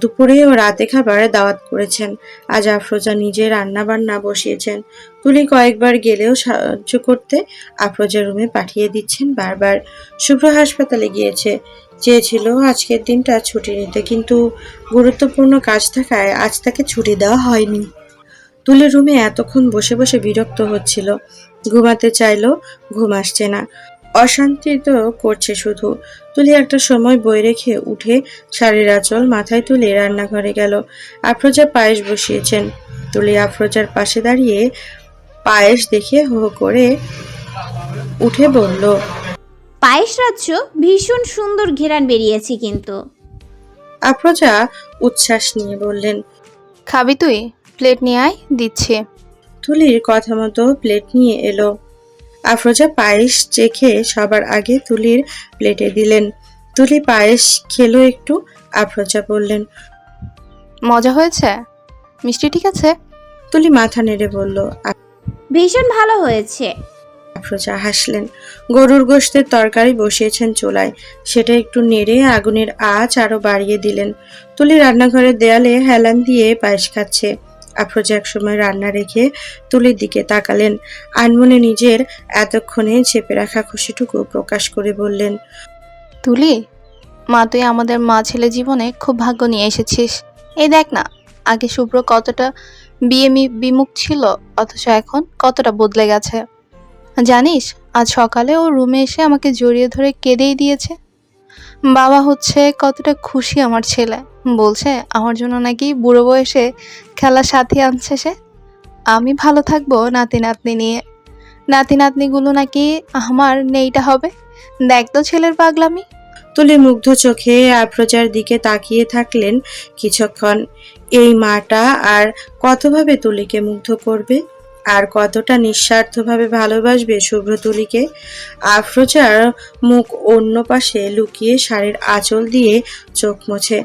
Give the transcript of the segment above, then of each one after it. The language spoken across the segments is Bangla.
দুপুরে ও রাতে খাবার দাওয়াত করেছেন। আজ আফরোজা নিজে রান্না বান্না বসিয়েছেন। তুলি কয়েকবার গেলেও সাহায্য করতে আফরোজা রুমে পাঠিয়ে দিচ্ছেন বারবার। শুভ্র হাসপাতালে গিয়েছে। চেয়েছিল আজকের দিনটা ছুটি নিতে, কিন্তু গুরুত্বপূর্ণ কাজ থাকায় আজ তাকে ছুটি দেওয়া হয়নি। তুলির রুমে এতক্ষণ বসে বসে বিরক্ত হচ্ছিল। ঘুমাতে চাইলেও ঘুম আসছে না। অশান্তি তো করছে শুধু। তুলি একটা সময় বই রেখে উঠে শাড়ির আঁচল মাথায় তুলে রান্নাঘরে গেল। আফরোজা পায়েস বসিয়েছেন। তুলি আফরোজার পাশে দাঁড়িয়ে পায়েস দেখে হো করে উঠে বলল পায়েস রাজ্য ভীষণ সুন্দর ঘেরান বেরিয়েছে কিন্তু। আফরোজা উচ্ছ্বাস নিয়ে বললেন খাবি তুই? প্লেট নিয়ে আয় দিচ্ছি। তুলির কথা মতো প্লেট নিয়ে এলো। আফরোজা পায়েস চেখে সবার আগে তুলির প্লেটে দিলেন। তুলি পায়েস খেলো একটু আফরোজা বললেন মজা হয়েছে? মিষ্টি ঠিক আছে? তুলি মাথা নেড়ে বলল ভীষণ ভালো হয়েছে। আফরোজা হাসলেন গরুর গোশতের তরকারি বসিয়েছেন চুলায়। সেটা একটু নেড়ে আগুনের আঁচ আরও বাড়িয়ে দিলেন। তুলি রান্নাঘরের দেয়ালে হেলান দিয়ে পায়েস খাচ্ছে। আফরোজা একসময় রান্না রেখে তুলির দিকে তাকালেন। আনমনে নিজের এতক্ষণে চেপে রাখা খুশিটুকু প্রকাশ করে বললেন, তুলি, মা, তুই আমাদের মা ছেলে জীবনে খুব ভাগ্য নিয়ে এসেছিস। এই দেখ না, আগে শুভ্র কতটা বিয়ে মি- বিমুখ ছিল, অথচ এখন কতটা বদলে গেছে। জানিস, আজ সকালে ও রুমে এসে আমাকে জড়িয়ে ধরে কেঁদেই দিয়েছে। বাবা হচ্ছে কতটা খুশি আমার ছেলে। বলছে, আমার জন্য নাকি বুড়ো বয়সে খেলার সাথী আনছে সে? আমি ভালো থাকব নাতি নাতনি নিয়ে। নাতি নাতনিগুলো নাকি আমার নেইটা হবে? দেখ তো ছেলের পাগলামি। তুলি মুগ্ধ চোখে আফরোজার দিকে তাকিয়ে থাকলেন কিছুক্ষণ। এই মাটা আর কতভাবে তুলিকে মুগ্ধ করবে? আর কতটা নিঃস্বার্থভাবে ভালোবাসবে শুভ্র তুলিকে আফরোজার মুখ অন্য পাশে লুকিয়ে শাড়ির আঁচল দিয়ে চোখ মোছে।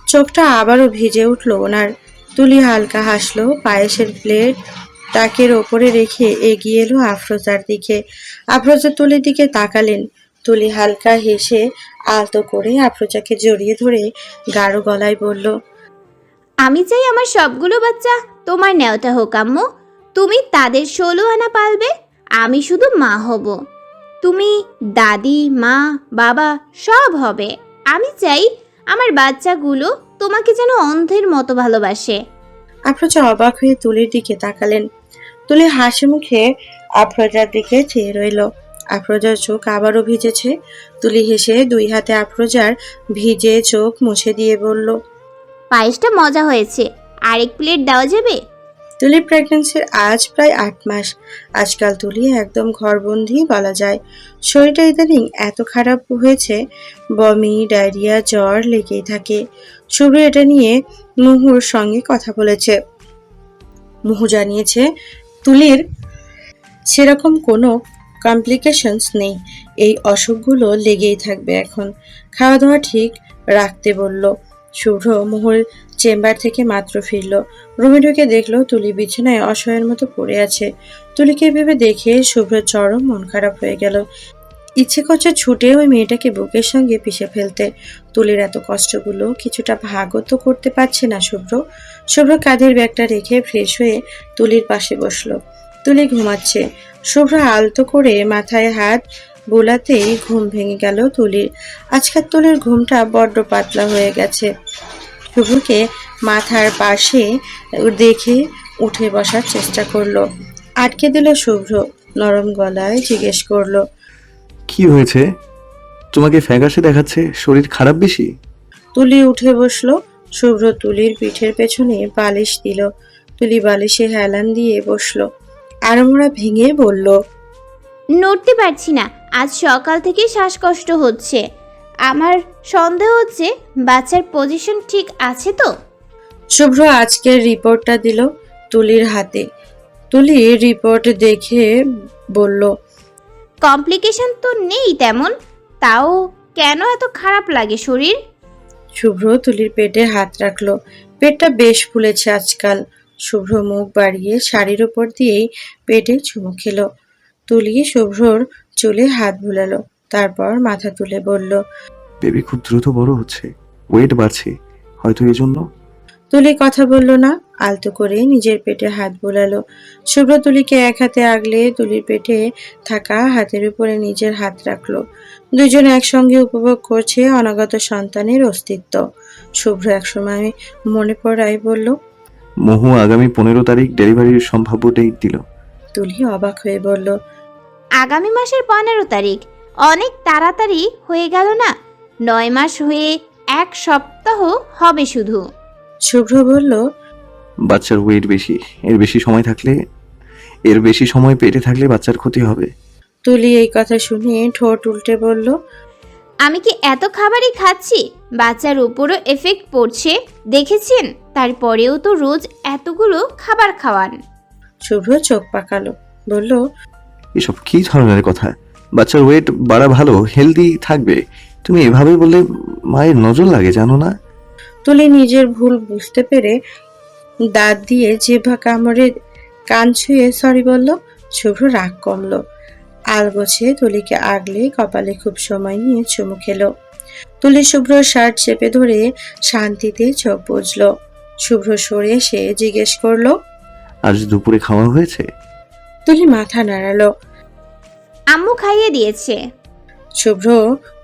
চোখটা আবারও ভিজে উঠল ওনার। তুলি হালকা হাসলো, পায়েসের প্লেট তাকের ওপরে রেখে এগিয়ে এলো আফরোজার দিকে। আফরোজা তুলির দিকে তাকালেন। তুলি হালকা হেসে আলতো করে আফরোজাকে জড়িয়ে ধরে গাঢ় গলায় বলল, আমি চাই আমার সবগুলো বাচ্চা তোমার নেওয়াটা হোক, আম্মু। তুমি তাদের ষোলো আনা পালবে আমি শুধু মা হব। তুমি দাদি মা বাবা সব হবে। আমি চাই আমার বাচ্চাগুলো তোমাকে যেন অন্ধের মতো ভালোবাসে। আফরোজা অবাক হয়ে তুলির দিকে তাকালেন। তুলি হাসি মুখে আফরোজার দিকে চেয়ে রইল। আফরোজার চোখ আবারও ভিজেছে। তুলি হেসে দুই হাতে আফরোজার ভিজে চোখ মুছে দিয়ে বলল পায়েসটা মজা হয়েছে। আরেক প্লেট দেওয়া যাবে? তুলির প্রেগনেন্সির আজ প্রায় আট মাস। আজকাল তুলি একদম ঘরবন্দি বলা যায়। শরীরটা ইদানিং এত খারাপ হয়েছে, বমি, ডায়রিয়া, জ্বর লেগেই থাকে। শুভ্র এটা নিয়ে মুহুর সঙ্গে কথা বলেছে। মুহু জানিয়েছে, তুলির সেরকম কোনো কমপ্লিকেশনস নেই। এই অসুখগুলো লেগেই থাকবে এখন। খাওয়া দাওয়া ঠিক রাখতে বলল। শুভ্র মুহুর চেম্বার থেকে মাত্র ফিরল। রুমে ঢুকে দেখল তুলি বিছানায় অসহায়ের মতো পড়ে আছে। তুলিকে ভেবে দেখে শুভ্র চরম মন খারাপ হয়ে গেল। ইচ্ছে করছে ছুটে ওই মেয়েটাকে বুকের সঙ্গে পিষে ফেলতে। তুলির এত কষ্টগুলো কিছুটা ভাগও তো করতে পারছে না শুভ্র। শুভ্র কাঁধের ব্যাগটা রেখে ফ্রেশ হয়ে তুলির পাশে বসল। তুলি ঘুমাচ্ছে। শুভ্র আলতো করে মাথায় হাত বোলাতেই ঘুম ভেঙে গেল তুলির। আজকাল তুলির ঘুমটা বড্ড পাতলা হয়ে গেছে। শুভ্রকে মাথার পাশে দেখে উঠে বসার চেষ্টা করল। আটকে দিল শুভ্র নরম গলায় জিজ্ঞেস করল কি হয়েছে? তোমাকে ফ্যাকাশে দেখাচ্ছে? শরীর খারাপ বেশি? তুলি উঠে বসল। শুভ্র তুলির পিঠের পেছনে বালিশ দিল। তুলি বালিশে হেলান দিয়ে বসল। আড়মোড়া ভেঙে বলল নড়তে পারছি না। আজ সকাল থেকে শ্বাসকষ্ট হচ্ছে। আমার সন্দেহ হচ্ছে বাচ্চার পজিশন ঠিক আছে তো? শুভ্র আজকের রিপোর্টটা দিল তুলির হাতে। তুলি রিপোর্ট দেখে বলল কমপ্লিকেশন তো নেই তেমন তাও কেন এত খারাপ লাগে শরীর? শুভ্র তুলির পেটে হাত রাখল। পেটটা বেশ ফুলেছে আজকাল। শুভ্র মুখ বাড়িয়ে শাড়ির ওপর দিয়েই পেটে চুমু খেলো। তুলি শুভ্রর চুলে হাত বুলালো। তারপর মাথা তুলে বলল বেবি খুব দ্রুত বড় হচ্ছে। ওয়েট বাড়ছে। হয়তো এজন্য? তুলি কথা বলল না আলতো করে নিজের পেটে হাত বোলালো। শুভ্র তুলিকে এক হাতে আগলে তুলির পেটে থাকা হাতের উপরে নিজের হাত রাখল। দুজন একসঙ্গে উপভোগ করছে অনাগত সন্তানের অস্তিত্ব। শুভ্র একসময় মনে পড়ায় বলল মহু আগামী পনেরো তারিখ ডেলিভারির সম্ভাব্য ডেট দিল। তুলি অবাক হয়ে বলল আগামী মাসের পনেরো তারিখ। অনেক তাড়াতাড়ি হয়ে গেল না। নয় মাস হয়ে এক সপ্তাহ হবে শুধু। শুভ্র বলল বাচ্চার ওয়েট বেশি এর বেশি সময় থাকলে এর বেশি সময় পেটে থাকলে বাচ্চার ক্ষতি হবে। তুলি এই কথা শুনে ঠোঁট উল্টে বলল আমি কি এত খাবারই খাচ্ছি? বাচ্চার উপরও এফেক্ট পড়ছে? দেখেছেন? তারপরেও তো রোজ এতগুলো খাবার খাওয়ান। শুভ্র চোখ পাকালো বলল এসব কি ধরনের কথা? বাচ্চার ওয়েট বাড়া ভালো হেলদি থাকবে। তুমি এভাবে বললে মায়ের নজর লাগে জানো না? তুলি নিজের ভুল বুঝতে পেরে দাঁত দিয়ে জিভা কামড়ে কান ছুঁয়ে সরি বলল শুভ্র রাগ কমলো। আলগোছে তুলিকে আগলে কপালে খুব সময় নিয়ে চুমু খেলো। তুলি শুভ্র শার্ট চেপে ধরে শান্তিতে চোখ বুঝলো শুভ্র সরে এসে জিজ্ঞেস করল আজ দুপুরে খাওয়া হয়েছে? তুলি মাথা নাড়ালো। আম্মু খাইয়ে দিয়েছে। শুভ্র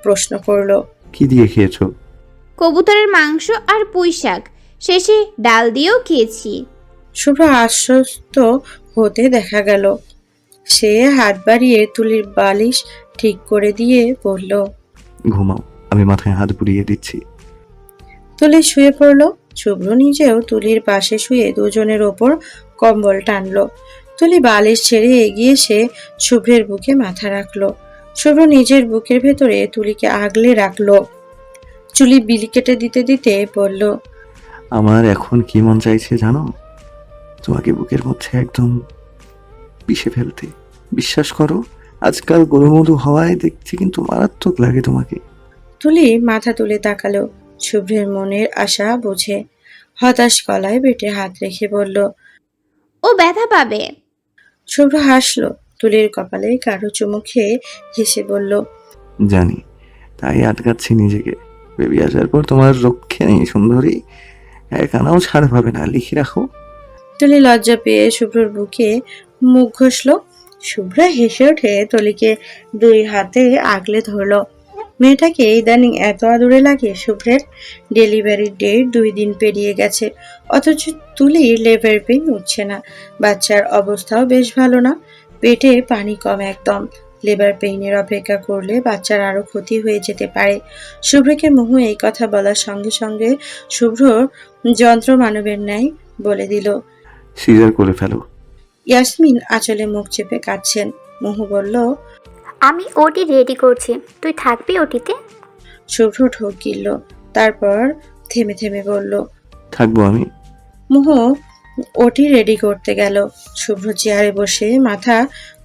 প্রশ্ন করল কি দিয়ে খেয়েছো? কবুতরের মাংস আর পুঁই শাক শেষে ডাল দিয়েও খেয়েছি। শুভ্র আশ্বস্ত হতে দেখা গেল। সে হাত বাড়িয়ে তুলির বালিশ ঠিক করে দিয়ে বলল ঘুমাও আমি মাথায় হাত বুলিয়ে দিচ্ছি। তুলি শুয়ে পড়ল। শুভ্র নিজেও তুলির পাশে শুয়ে দুজনের ওপর কম্বল টানলো। তুলি বালিশ ছেড়ে এগিয়ে এসে শুভ্রের বুকে মাথা রাখল। শুভ্র নিজের বুকের ভেতরে তুলিকে আগলে রাখল। চুলি বিলি কেটে দিতে দিতে বলল আমার এখন কি মন চাইছে জানো? তোমাকে বুকের মধ্যে একদম পিষে ফেলতে। বিশ্বাস করো আজকাল গরুমধু হওয়ায় দেখছি কিন্তু মারাত্মক লাগে তোমাকে। তুলি মাথা তুলে তাকালো। শুভ্রের মনের আশা বুঝে। হতাশ গলায় বেটে হাত রেখে বলল ও ব্যথা পাবে। শুভ্র হাসলো তুলির কপালে কারও চুমু খেয়ে হেসে বলল জানি তাই আটকাচ্ছি নিজেকে। বেবি আসার পর তোমার রক্ষে নেই সুন্দরী। এক আনাও ছাড় পাবে না লিখে রাখো। তুলি লজ্জা পেয়ে শুভ্রর বুকে মুখ ঘষলো। শুভ্র হেসে উঠে তুলিকে দুই হাতে আগলে ধরলো। মেয়েটাকে ইদানিং এত আদুরে লাগে শুভ্রের ডেলিভারির ডেট দুই দিন পেরিয়ে গেছে। অথচ তুলির লেবার পেন উঠছে না। বাচ্চার অবস্থাও বেশ ভালো না। পেটে পানি কম একদম। লেবার পেইনের অপেক্ষা করলে বাচ্চার আরও ক্ষতি হয়ে যেতে পারে। শুভ্রকে মুহু এই কথা বলার সঙ্গে সঙ্গে শুভ্র যন্ত্র মানবের ন্যায় বলে দিল সিজার করে ফেলো। ইয়াসমিন আঁচলে মুখ চেপে কাঁদছেন। মুহু বলল আমি ওটি রেডি করছি। তুই থাকবি ওটিতে? শুভ্র ঢোক গিলল তারপর থেমে থেমে বলল থাকব আমি। মুহু ওটি রেডি করতে গেল। শুভ্র চেয়ারে বসে মাথা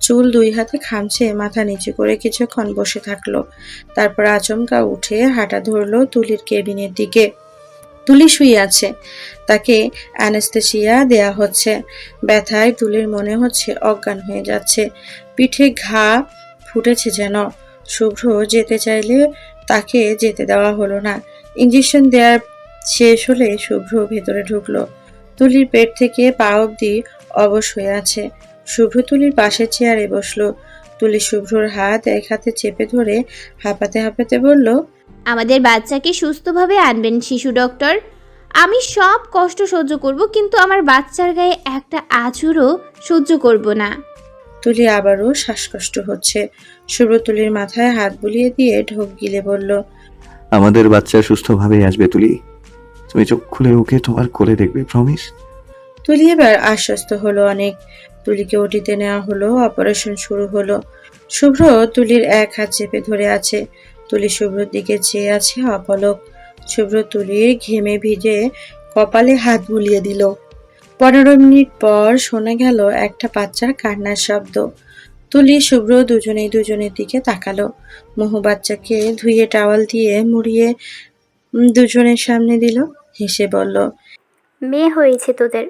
চুল দুই হাতে খামছে মাথা নিচু করে কিছুক্ষণ বসে থাকল। তারপর আচমকা উঠে হাঁটা ধরলো তুলির কেবিনের দিকে। তুলি শুয়ে আছে। তাকে অ্যানেস্থেসিয়া দেয়া হচ্ছে। ব্যথায় তুলির মনে হচ্ছে অজ্ঞান হয়ে যাচ্ছে। পিঠে ঘা ফুটেছে যেন। শুভ্র যেতে চাইলে তাকে যেতে দেওয়া হলো না। ইঞ্জেকশন দেওয়ার শেষ হলে শুভ্র ভেতরে ঢুকলো। তুলির পেট থেকে পা অবধি অবশ হয়ে আছে। শুভ্র তুলির পাশের চেয়ারে বসল। তুলি শুভ্রর হাত এক হাতে চেপে ধরে হাঁপাতে হাঁপাতে বলল, আমাদের বাচ্চাকে সুস্থভাবে আনবেন, শিশু ডক্টর। আমি সব কষ্ট সহ্য করব, কিন্তু আমার বাচ্চার গায়ে একটা আঁচড়ও সহ্য করব না। তুলি আবারও শ্বাসকষ্ট হচ্ছে। শুভ্র তুলির মাথায় হাত বুলিয়ে দিয়ে ঢোক গিলে বলল আমাদের বাচ্চা সুস্থভাবেই আসবে তুলি। তুমি চোখ খুলে ওকে তোমার কোলে দেখবে প্রমিস তুলি এবার আশ্বস্ত হলো অনেক। তুলিকে ওটিতে নেওয়া হলো অপারেশন শুরু হলো। শুভ্র তুলির এক হাত চেপে ধরে আছে। তুলি শুভ্রর দিকে চেয়ে আছে অপলক। শুভ্র তুলির ঘেমে ভিজে কপালে হাত বুলিয়ে দিল। পনেরো মিনিট পর শোনা গেল একটা বাচ্চার কান্নার শব্দ। তুলি শুভ্র দুজনেই দুজনের দিকে তাকালো। মোহু বাচ্চাকে ধুয়ে টাওয়াল দিয়ে মুড়িয়ে দুজনের সামনে দিল হেসে বলল মেয়ে হয়েছে তোদের।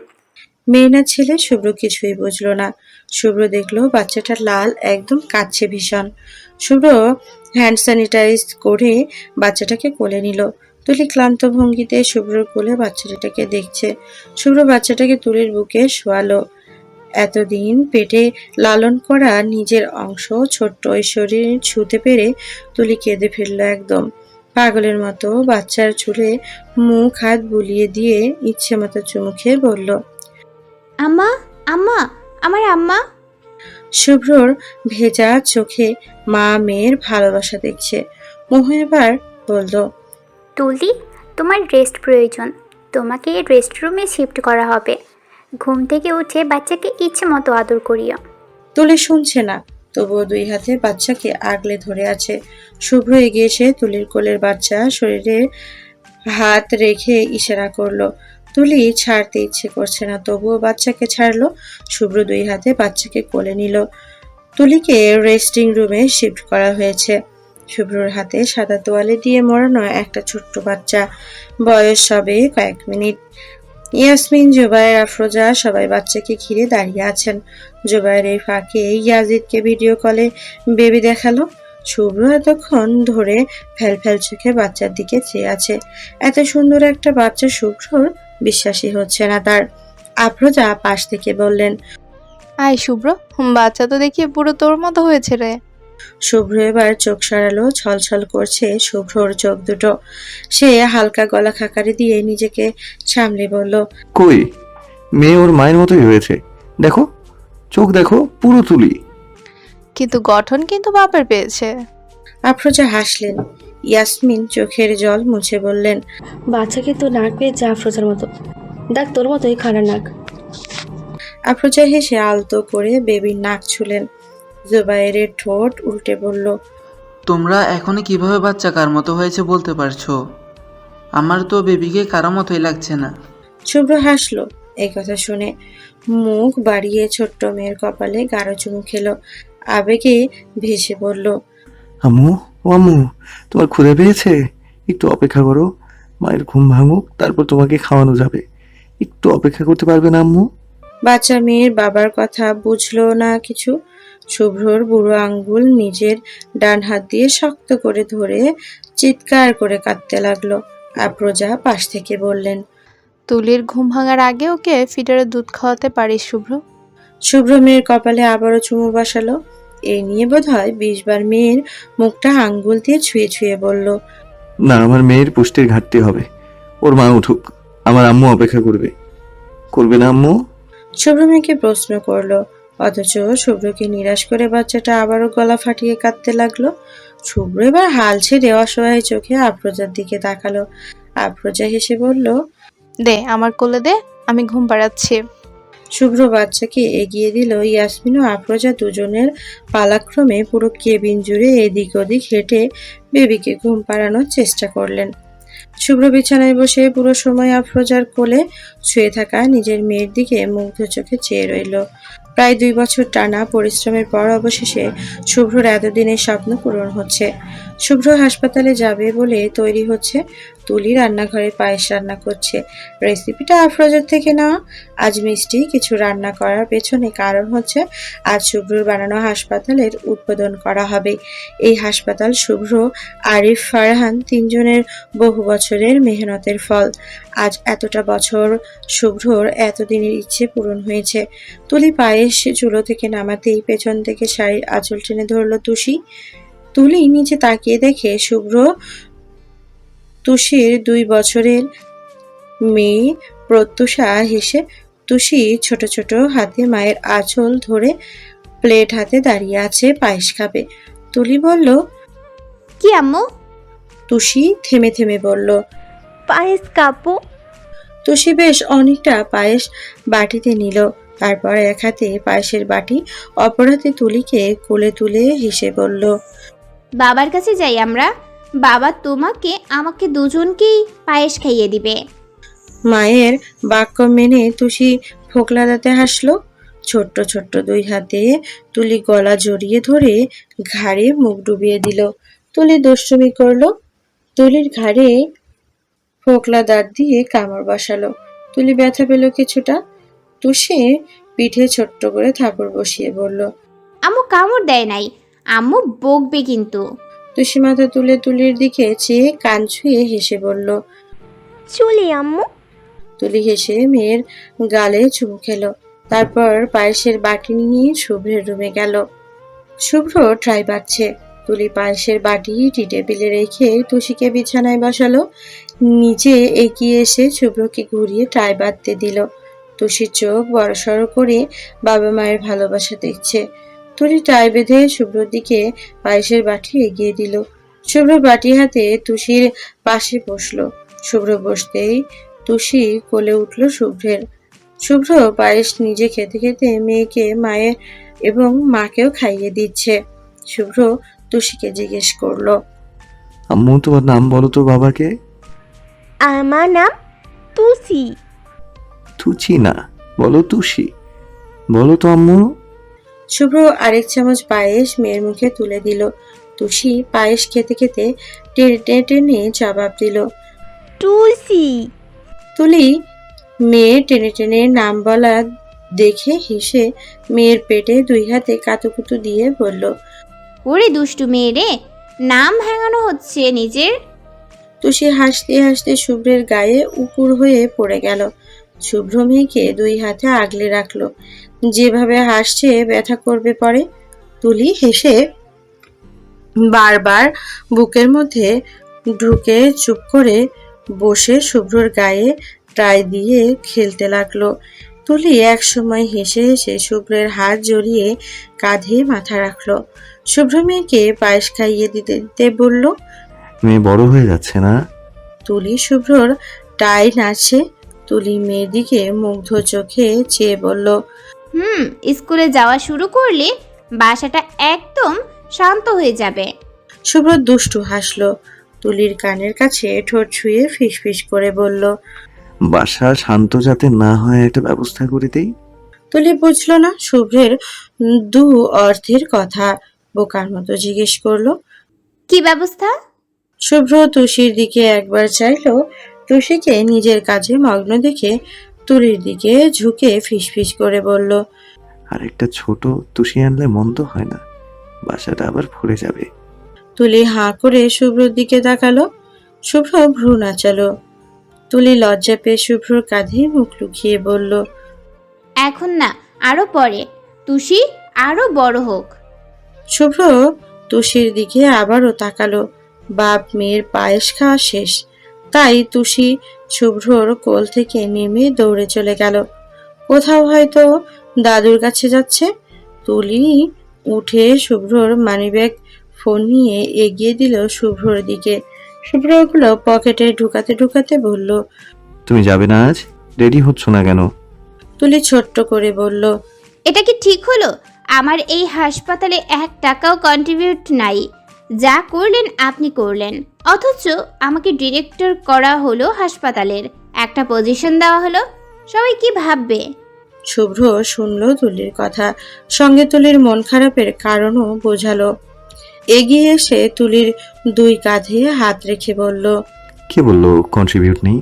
মেয়ে না ছেলে শুভ্র কিছুই বুঝলো না। শুভ্র দেখল বাচ্চাটা লাল একদম কাচ্ছে ভীষণ। শুভ্র হ্যান্ড স্যানিটাইজ করে বাচ্চাটাকে কোলে নিল। তুলি ক্লান্ত ভঙ্গিতে শুভ্রর কোলে বাচ্চাটাকে দেখছে। শুভ্র বাচ্চাটাকে তুলির বুকে শোয়ালো। এতদিন পেটে লালন করা নিজের অংশ ছোট্ট ওই শরীর ছুতে পেরে তুলি কেঁদে ফেলল একদম। পাগলের মতো বাচ্চার চুলে মুখ হাত বুলিয়ে দিয়ে ইচ্ছে মতো চুমু খেয়ে বলল আম্মা আম্মা আমার আম্মা। শুভ্রর ভেজা চোখে মা মেয়ের ভালোবাসা দেখছে। মোহ এবার বলল তুলি, তোমার রেস্ট প্রয়োজন। তোমাকে রেস্ট রুমে শিফট করা হবে। ঘুম থেকে উঠে বাচ্চাকে ইচ্ছে মতো আদর করিও। তুলি শুনছে না, তবুও দুই হাতে বাচ্চাকে আগলে ধরে আছে। শুভ্র এগিয়ে এসে তুলির কোলের বাচ্চা শরীরে হাত রেখে ইশারা করল, তুলি, ছাড়তে ইচ্ছে করছে না। তবুও বাচ্চাকে ছাড়লো, শুভ্র দুই হাতে বাচ্চাকে কোলে নিল। তুলিকে রেস্টিং রুমে শিফট করা হয়েছে। শুভ্রর হাতে সাদা তোয়ালে দিয়ে মরানো একটা ছোট্ট বাচ্চা। বয়স সবে কয়েক মিনিট। ইয়াসমিন, জুবায়ের, আফরোজা সবাই বাচ্চাকে ঘিরে দাঁড়িয়ে আছেন। জুবাইর এই ফাঁকে ইয়াজিদকে ভিডিও কলে বেবি দেখাল। শুভ্র এতক্ষণ ধরে ফেল ফেল চোখে বাচ্চার দিকে চেয়ে আছে। এত সুন্দর একটা বাচ্চা শুভ্রর বিশ্বাসই হচ্ছে না তার। আফরোজা পাশ থেকে বললেন, আয় শুভ্র, বাচ্চা তো দেখি পুরো তোর মতো হয়েছে রে। শুভ্র এবার চোখ সরালো ছলছল করছে শুভ্রর চোখ দুটো। সে হালকা গলা খাকারি দিয়ে নিজেকে সামলে বলল কই? মেয়ে ওর মায়ের মতোই হয়েছে। দেখো চোখ দেখো পুরো তুলি। কিন্তু গঠন কিন্তু বাপের পেয়েছে। আফরোজা হাসলেন। ইয়াসমিন চোখের জল মুছে বললেন বাচ্চাকে তো নাক পেয়েছে আফরোজার মতো। দেখ তোর মতোই খারাপ নাক। আফরোজা হেসে আলতো করে বেবির নাক ছুলেন। জুবাইরের ঠোঁট উল্টে বলল তোমরা এখনই কীভাবে বাচ্চা কার মতো হয়েছে বলতে পারছ? আমার তো বেবিকে কারও মতোই লাগছে না। শুভ্র হাসলো। এই কথা শুনে মুখ বাড়িয়ে ছোট্ট মেয়ের কপালে গাঢ় চুমু খেলো। আবেগে ভেসে বলল আম্মু ও আম্মু তোমার ক্ষুদে পেয়েছে? একটু অপেক্ষা করো। মায়ের ঘুম ভাঙুক তারপর তোমাকে খাওয়ানো যাবে। একটু অপেক্ষা করতে পারবে না আম্মু? বাচ্চা মেয়ের বাবার কথা বুঝলো না কিছু। শুভ্রর বুড়ো আঙ্গুল নিজের ডান হাত দিয়ে শক্ত করে ধরে চিৎকার করে কাঁদতে লাগল। আপ্রজা পাশ থেকে বললেন তুলির ঘুম ভাঙার আগে ওকে ফিডারে দুধ খাওয়াতে পারিস শুভ্র। শুভ্র মেয়ের কপালে আবারও চুমু বসালো। এই নিয়ে বোধ হয় বিশবার মেয়ের মুখটা আঙ্গুল দিয়ে ছুঁয়ে ছুঁয়ে বলল না আমার মেয়ের পুষ্টির ঘাটতি হবে। ওর মা উঠুক আমার আম্মু অপেক্ষা করবে। করবে না আম্মু? শুভ্র মেয়েকে প্রশ্ন করল অথচ শুভ্রকে নিরাশ করে বাচ্চাটা আবারও গলা ফাটিয়ে কাঁদতে লাগল। শুভ্র এবার হাল ছেড়ে অসহায় চোখে আফরোজার দিকে তাকালো। আফরোজা হেসে বলল দে আমার কোলে দে আমি ঘুম পাড়াচ্ছি। শুভ্র বাচ্চাকে এগিয়ে দিল ইয়াসমিন ও আফরোজা দুজনের পালাক্রমে পুরো কেবিন জুড়ে এদিক ওদিক হেঁটে বেবিকে ঘুম পাড়ানোর চেষ্টা করলেন। শুভ্র বিছানায় বসে পুরো সময় আফরোজার কোলে শুয়ে থাকা নিজের মেয়ের দিকে মুগ্ধ চোখে চেয়ে রইল। প্রায় দুই বছর টানা পরিশ্রমের পর অবশেষে শুভ্রর এতদিনের স্বপ্ন পূরণ হচ্ছে। শুভ্র হাসপাতালে যাবে বলে তৈরি হচ্ছে তুলি রান্নাঘরে পায়েস রান্না করছে। রেসিপিটা আফরোজার থেকে নেওয়া। আজ মিষ্টি কিছু রান্না করার পেছনে কারণ হচ্ছে, আজ শুভ্রর বানানো হাসপাতালের উদ্বোধন করা হবে। এই হাসপাতাল শুভ্র, আরিফ, ফারহান তিনজনের বহু বছরের মেহনতের ফল। আজ এতটা বছর শুভ্রর এতদিনের ইচ্ছে পূরণ হয়েছে। তুলি পায়েস চুলো থেকে নামাতেই পেছন থেকে শাড়ির আঁচল টেনে ধরলো তুষি। তুলি নিচে তাকিয়ে দেখে শুভ্র তুষির দুই বছরের মেয়ে প্রত্যুষা হেসে তুষি ছোট ছোট হাতে মায়ের আঁচল ধরে প্লেট হাতে দাঁড়িয়ে আছে পায়েস খাবে। তুলি বলল কি আম্মু? তুষি থেমে থেমে বলল পায়েস কাপো তুষি বেশ অনেকটা পায়েস বাটিতে নিল। তারপর এক হাতে পায়েসের বাটি অপর হাতে তুলিকে কোলে তুলে হেসে বলল বাবার কাছে যাই আমরা। বাবা তোমাকে আমাকে দুজনকেই পায়েস খাইয়ে দিবে। মায়ের বাক্য মেনে তুষি ফোকলা দাঁতে হাসলো। ছোট্ট ছোট্ট দুই হাতে তুলি গলা জড়িয়ে ধরে ঘাড়ে মুখ ডুবিয়ে দিল। তুলি দুষ্টুমি করল। তুলির ঘাড়ে ফোকলা দাঁত দিয়ে কামড় বসালো। তুলি ব্যথা পেল কিছুটা। তুষে পিঠে ছোট্ট করে থাপড় বসিয়ে বলল আম্মু কামড় দেয় নাই। আম্মু বকবে কিন্তু। তুষি মাথা তুলে তুলির দিকে চেয়ে কান ছুঁয়ে হেসে বলল চলি আম্মু। তুলি হেসে মেয়ের গালে চুমু খেলো। তারপর পায়েসের বাটি নিয়ে শুভ্রের রুমে গেল। শুভ্র ট্রাই বাড়ছে। তুলি পায়েসের বাটি টি টেবিলে রেখে তুষিকে বিছানায় বসালো। নিচে এগিয়ে এসে শুভ্রকে ঘুরিয়ে ট্রাই বাঁধতে দিল। তুষির চোখ বড়সড় করে বাবা মায়ের ভালোবাসা দেখছে। তুলি টাই বেঁধে শুভ্রর দিকে পায়েসের বাটি এগিয়ে দিল। শুভ্র বাটি হাতে তুষির পাশে বসল। শুভ্র বসতেই তুষি কোলে উঠল শুভ্রের। শুভ্র পায়েস নিজে খেতে খেতে মেয়েকে মায়ের এবং মাকেও খাইয়ে দিচ্ছে। শুভ্র তুষিকে জিজ্ঞেস করল আম্মু তোমার নাম বলো তো বাবাকে? আমার নাম তুলসী তুচি না বলো তুষি। বলো তো আম্মু। শুভ্র আরেক চামচ পায়েস মেয়ের মুখে তুলে দিল। তুষি পায়েস খেতে খেতে টেনে টেনে জবাব দিল। তুলসী। তুলি মেয়ে টেনে টেনে নাম বলা দেখে হেসে মেয়ের পেটে দুই হাতে কাতুকুতু দিয়ে বলল ওরে দুষ্টু মেয়ে রে নাম ভাঙানো হচ্ছে নিজের। তুষি হাসতে হাসতে শুভ্রের গায়ে উপুর হয়ে পড়ে গেল। শুভ্র মেয়েকে দুই হাতে আগলে রাখল। যেভাবে হাসছে ব্যথা করবে পরে? তুলি হেসে বারবার বুকের মধ্যে ঢুকে চুপ করে বসে শুভ্রর গায়ে টাই দিয়ে খেলতে লাগল। তুলি এক সময় হেসে হেসে শুভ্রের হাত জড়িয়ে কাঁধে মাথা রাখল। শুভ্র মেয়েকে পায়েস খাইয়ে দিতে দিতে বলল মেয়ে বড় হয়ে যাচ্ছে না? তুলি শুভ্রর টাই নাচে তুলি মেয়ের দিকে মুগ্ধ চোখে চেয়ে বলল হুম স্কুলে যাওয়া শুরু করলে বাসাটা একদম শান্ত হয়ে যাবে। শুভ্র দুষ্টু হাসলো। তুলির কানের কাছে ঠোঁট ছুঁয়ে ফিসফিস করে বলল বাসা শান্ত যাতে না হয় একটা ব্যবস্থা করে দেই? তুলি বুঝলো না শুভ্রের দু অর্থের কথা। বোকার মতো জিজ্ঞেস করল কি ব্যবস্থা? শুভ্র তুষির দিকে একবার চাইলো। তুষিকে নিজের কাজে মগ্ন দেখে তুলির দিকে ঝুঁকে ফিসফিস করে বলল আর একটা ছোট তুষি আনলে মন্দ হয় না বাসাটা আবার ভরে যাবে। তুলি হাঁ করে শুভ্রর দিকে তাকালো। শুভ্র ভ্রু নাচালো। তুলি লজ্জা পেয়ে শুভ্রর কাঁধে মুখ লুকিয়ে বলল এখন না আরও পরে। তুষি আরও বড় হোক। শুভ্র তুষির দিকে আবারও তাকালো। বাপ মেয়ের পায়েস খাওয়া শেষ। তাই তুষি শুভ্রর কোল থেকে নেমে দৌড়ে চলে গেল। কোথাও হয়তো দাদুর কাছে যাচ্ছে। তুলি উঠে শুভ্রর মানিব্যাগ ফোন নিয়ে এগিয়ে দিল শুভ্রর দিকে। শুভ্র ওগুলো পকেটে ঢুকাতে ঢুকাতে বলল তুমি যাবে না আজ? রেডি হচ্ছ না কেন? তুলি ছোট্ট করে বলল এটা কি ঠিক হলো? আমার এই হাসপাতালে এক টাকাও কন্ট্রিবিউট নাই। যা করলেন আপনি করলেন। অথচ আমাকে ডিরেক্টর করা হলো হাসপাতালের। একটা পজিশন দেওয়া হলো। সবাই কি ভাববে? শুভ্র শুনল তুলির কথা। সঙ্গে তুলির মন খারাপের কারণও বোঝালো। এগিয়ে এসে তুলির দুই কাঁধে হাত রেখে বলল কে বলল কন্ট্রিবিউট নেই?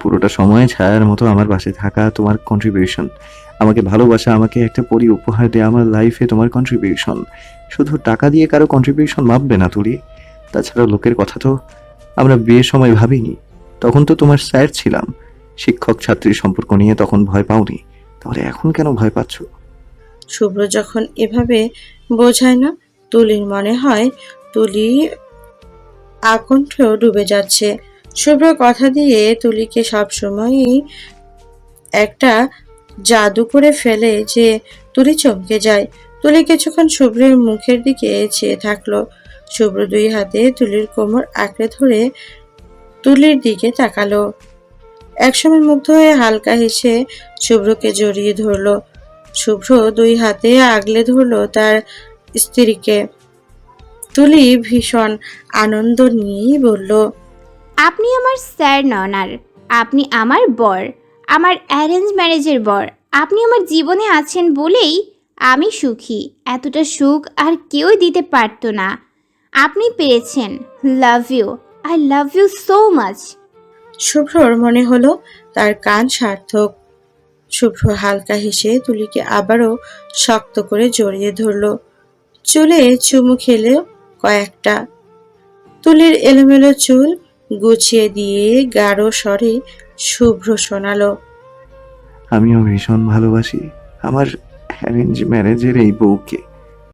পুরোটা সময় ছায়ার মতো আমার পাশে থাকা তোমার কন্ট্রিবিউশন আমাকে ভালোবাসা আমাকে একটা পরি উপহার দেওয়া আমার লাইফে তোমার কন্ট্রিবিউশন শুধু টাকা দিয়ে কারও কন্ট্রিবিউশন মাপবে না তুলি। তাছাড়া লোকের কথা তো আমরা বিয়ের সময় ভাবিনি। তখন তো তোমার স্যার ছিলাম। শিক্ষক ছাত্রীর সম্পর্ক নিয়ে তখন ভয় পাওনি। তাহলে এখন কেন ভয় পাচ্ছ? শুভ্র যখন এভাবে বোঝায় না, তুলির মনে হয় তুলি আকণ্ঠ ডুবে যাচ্ছে। শুভ্র কথা দিয়ে তুলিকে সবসময়ই একটা জাদু করে ফেলে যে তুলি চমকে যায়। তুলি কিছুক্ষণ শুভ্রের মুখের দিকে চেয়ে থাকল। শুভ্র দুই হাতে তুলির কোমর আঁকড়ে ধরে তুলির দিকে তাকালো। একসময় মুগ্ধ হয়ে হালকা হেসে শুভ্রকে জড়িয়ে ধরলো। শুভ্র দুই হাতে আগলে ধরলো তার স্ত্রীকে। তুলি ভীষণ আনন্দ নিয়েই বলল, আপনি আমার স্যার নন আর আপনি আমার বর, আমার অ্যারেঞ্জ ম্যারেজের বর। আপনি আমার জীবনে আছেন বলেই আমি সুখী। এতটা সুখ আর কেউই দিতে পারতো না। আপনি পেরেছেন love you I love you so much শুভ্রর মনে হলো তার কান সার্থক। শুভ্র হালকা হেসে তুলিকে আবারও শক্ত করে জড়িয়ে ধরলো। চুলে চুমু খেলেও কয়েকটা। তুলির এলোমেলো চুল গুছিয়ে দিয়ে গাঢ় স্বরে শুভ্র শোনালো। আমিও ভীষণ ভালোবাসি আমার অ্যারেঞ্জ ম্যারেজের এই বউকে।